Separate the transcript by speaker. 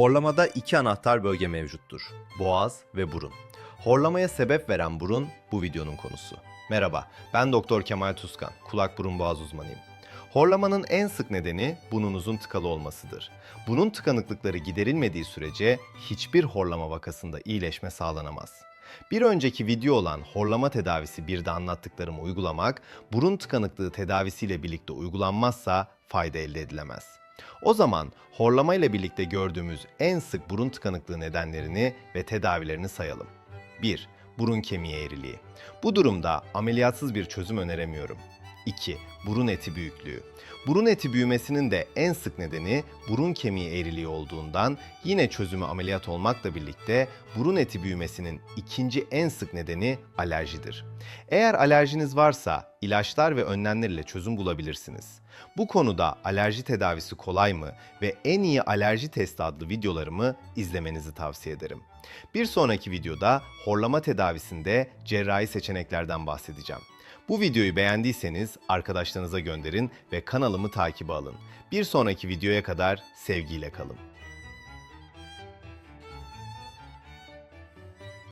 Speaker 1: Horlamada iki anahtar bölge mevcuttur. Boğaz ve burun. Horlamaya sebep veren burun bu videonun konusu. Merhaba, ben Doktor Kemal Tuzkan, kulak burun boğaz uzmanıyım. Horlamanın en sık nedeni burnunuzun tıkalı olmasıdır. Bunun tıkanıklıkları giderilmediği sürece hiçbir horlama vakasında iyileşme sağlanamaz. Bir önceki video olan horlama tedavisi bir de anlattıklarımı uygulamak, burun tıkanıklığı tedavisiyle birlikte uygulanmazsa fayda elde edilemez. O zaman horlama ile birlikte gördüğümüz en sık burun tıkanıklığı nedenlerini ve tedavilerini sayalım. 1. Burun kemiği eğriliği. Bu durumda ameliyatsız bir çözüm öneremiyorum. 2. Burun eti büyüklüğü. Burun eti büyümesinin de en sık nedeni burun kemiği eğriliği olduğundan yine çözümü ameliyat olmakla birlikte burun eti büyümesinin ikinci en sık nedeni alerjidir. Eğer alerjiniz varsa ilaçlar ve önlemler ile çözüm bulabilirsiniz. Bu konuda alerji tedavisi kolay mı ve en iyi alerji testi adlı videolarımı izlemenizi tavsiye ederim. Bir sonraki videoda horlama tedavisinde cerrahi seçeneklerden bahsedeceğim. Bu videoyu beğendiyseniz arkadaşlarınıza gönderin ve kanalımı takibe alın. Bir sonraki videoya kadar sevgiyle kalın.